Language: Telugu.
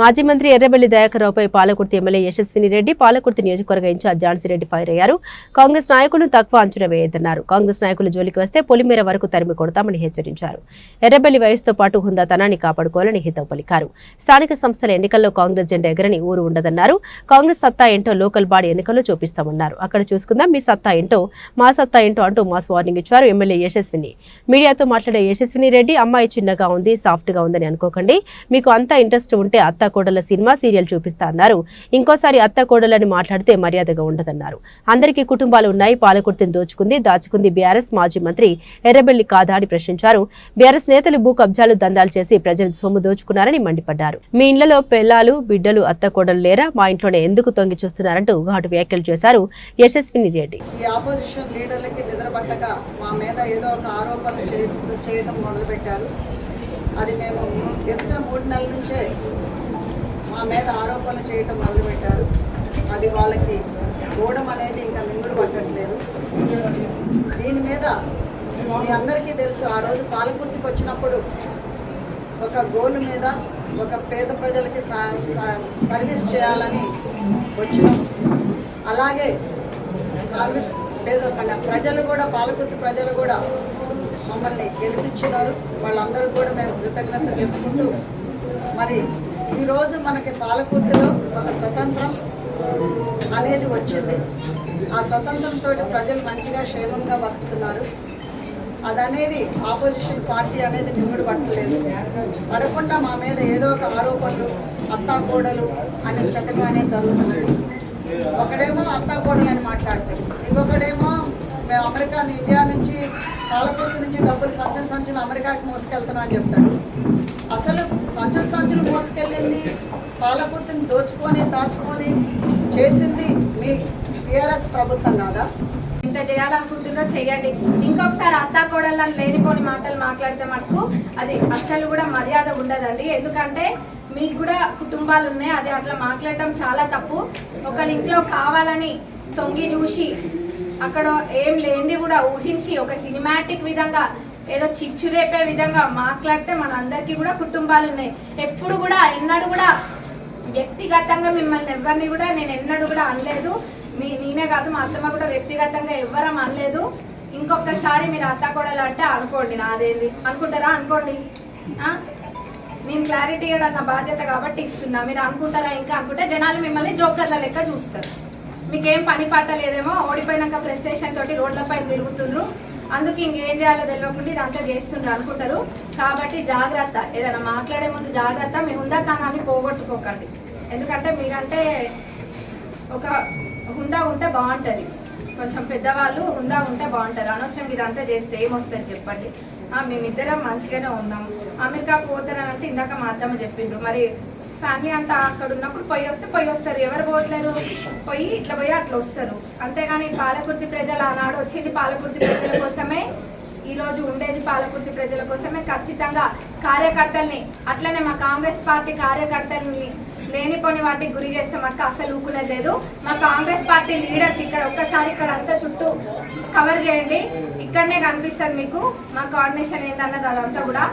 మాజీ మంత్రి ఎర్రబెల్లి దయాకర్రావుపై పాలకుర్తి ఎమ్మెల్యే యశస్విని రెడ్డి పాలకుర్తి నియోజకవర్గ ఇన్ఛార్జ్ ఝాన్సీరెడ్డి ఫైర్ అయ్యారు కాంగ్రెస్ నాయకులను తక్కువ అంచనా వేయద్దన్నారు. కాంగ్రెస్ నాయకులు జోలికి వస్తే పొలిమేర వరకు తరిమి కొడతామని హెచ్చరించారు. ఎర్రబెల్లి వయసుతో పాటు హుందాతనాన్ని కాపాడుకోవాలని హితవు పలికారు. స్థానిక సంస్థల ఎన్నికల్లో కాంగ్రెస్ జెండా ఎగరని ఊరు ఉండదన్నారు. కాంగ్రెస్ సత్తా ఏంటో లోకల్ బాడీ ఎన్నికల్లో చూపిస్తామన్నారు. అక్కడ చూసుకుందాం మీ సత్తా ఏంటో మా సత్తా ఏంటో అంటూ మాస్ వార్నింగ్ ఇచ్చారు ఎమ్మెల్యే యశస్విని. మీడియాతో మాట్లాడే యశస్విని రెడ్డి అమ్మాయి చిన్నగా ఉంది సాఫ్ట్గా ఉందని అనుకోకండి. మీకు అంత ఇంట్రెస్ట్ ఉంటే అత్త అత్తకోడల సినిమా సీరియల్ చూపిస్తా అన్నారు. ఇంకోసారి అత్త కోడలని మాట్లాడితే మర్యాదగా ఉండదన్నారు. అందరికీ కుటుంబాలు ఉన్నాయి పాలకుర్తిని దోచుకుంది దాచుకుంది బీఆర్ఎస్ మాజీ మంత్రి ఎర్రబెల్లి కాదా అని ప్రశ్నించారు. బీఆర్ఎస్ నేతలు భూ కబ్జాలు దందాలు చేసి ప్రజల సొమ్ము దోచుకున్నారని మండిపడ్డారు. మీ ఇళ్ళలో పిల్లలు బిడ్డలు అత్త కోడలు లేరా? మా ఇంట్లోనే ఎందుకు తొంగి చూస్తున్నారంటూ ఘాటు వ్యాఖ్యలు చేశారు యశస్విని రెడ్డి. ఈ ఆపోజిషన్ లీడర్లకి నిద్రపట్టక మా మీద ఏదో ఒక ఆరోపణలు చేయడం మొదలుపెట్టారు. అది మేము గెలిచిన మూడు నెలల నుంచే మా మీద ఆరోపణలు చేయటం మొదలుపెట్టారు. అది వాళ్ళకి గోడం అనేది ఇంకా మింగుడు పట్టట్లేదు. దీని మీద మీ అందరికీ తెలుసు ఆ రోజు పాలకుర్తికి వచ్చినప్పుడు ఒక గోల్ మీద ఒక పేద ప్రజలకి సర్వీస్ చేయాలని వచ్చినాం. అలాగే కాంగ్రెస్ పేద ప్రజలు కూడా పాలకుర్తి ప్రజలు కూడా మమ్మల్ని గెలిపించినారు. వాళ్ళందరూ కూడా మేము కృతజ్ఞత చెప్పుకుంటూ మరి ఈరోజు మనకి పాలకుర్తిలో ఒక స్వతంత్రం అనేది వచ్చింది. ఆ స్వతంత్రంతో ప్రజలు మంచిగా క్షేమంగా బతుకుతున్నారు. అదనేది ఆపోజిషన్ పార్టీ అనేది మింగుడు పట్టలేదు. పడకుండా మా మీద ఏదో ఒక ఆరోపణలు అత్తాకోడలు అని చెప్పగానే జరుగుతున్నాయి. ఒకడేమో అత్తాకోడలు అని మాట్లాడతాడు ఇంకొకడేమో మేము అమెరికా ఇండియా నుంచి పాలకుర్తి నుంచి డబ్బులు సంచులు సంచులు అమెరికాకి మోసుకెళ్తున్నాం అని చెప్తాడు పాలకుర్తిని దోచుకొని దాచుకొని చేసింది మీ టీఆర్ఎస్ ప్రభుత్వం కాదా? ఇంత చేయాలనుకుంటున్నారో చేయండి. ఇంకొకసారి అత్తా కోడళ్ళని లేనిపోని మాటలు మాట్లాడితే మటుకు అది అస్సలు కూడా మర్యాద ఉండదండి. ఎందుకంటే మీకు కూడా కుటుంబాలు ఉన్నాయి. అది అట్లా మాట్లాడటం చాలా తప్పు. ఒకళ్ళ ఇంట్లో కావాలని తొంగి చూసి అక్కడ ఏం లేనిది కూడా ఊహించి ఒక సినిమాటిక్ విధంగా ఏదో చిచ్చు రేపే విధంగా మాట్లాడితే మన అందరికీ కూడా కుటుంబాలు ఉన్నాయి. ఎప్పుడు కూడా ఎన్నడూ కూడా వ్యక్తిగతంగా మిమ్మల్ని ఎవరిని కూడా నేను ఎన్నడూ కూడా అనలేదు. మీ నేనే కాదు మా అత్తమ్మ కూడా వ్యక్తిగతంగా ఎవ్వరం అనలేదు. ఇంకొకసారి మీరు అత్తకోడలు అంటే అనుకోండి నాదేంది? అనుకుంటారా? అనుకోండి. నేను క్లారిటీ ఇవ్వడం నా బాధ్యత కాబట్టి ఇస్తున్నా. మీరు అనుకుంటారా ఇంకా అనుకుంటే జనాలు మిమ్మల్ని జోకర్ల లెక్క చూస్తారు. మీకేం పని పాట లేదేమో ఓడిపోయినాక ఫ్రస్ట్రేషన్ తోటి రోడ్లపై తిరుగుతుండ్రు. అందుకు ఇంకేం చేయాలో తెలియకుండా ఇదంతా చేస్తుండ్రు అనుకుంటారు. కాబట్టి జాగ్రత్త. ఏదైనా మాట్లాడే ముందు జాగ్రత్త. మీ ఉందతనాన్ని పోగొట్టుకోకండి. ఎందుకంటే మీరంటే ఒక హుందా ఉంటే బాగుంటుంది. కొంచెం పెద్దవాళ్ళు హుందా ఉంటే బాగుంటారు అనవసరం ఇదంతా చేస్తే ఏమొస్తుంది చెప్పండి. మేమిద్దరం మంచిగానే ఉన్నాం. అమెరికా పోతారని అంటే ఇందాక మా అత్తమ్మ చెప్పిండ్రు. మరి ఫ్యామిలీ అంతా అక్కడ ఉన్నప్పుడు పోయి వస్తే పోయి వస్తారు. ఎవరు పోవట్లేరు? పోయి ఇట్లా పోయి అట్లా వస్తారు. అంతేగాని పాలకుర్తి ప్రజలు ఆనాడు వచ్చింది పాలకుర్తి ప్రజల కోసమే ఈరోజు ఉండేది పాలకుర్తి ప్రజల కోసమే ఖచ్చితంగా కార్యకర్తల్ని అట్లనే మా కాంగ్రెస్ పార్టీ కార్యకర్తల్ని లేనిపోని వాటికి గురి చేస్తే మాకు అస్సలు ఊకునేది లేదు. మా కాంగ్రెస్ పార్టీ లీడర్స్ ఇక్కడ ఒక్కసారి ఇక్కడ అంతా చుట్టూ కవర్ చేయండి. ఇక్కడనే కనిపిస్తుంది మీకు. మా కోఆర్డినేషన్ ఏంటన్నది అదంతా కూడా.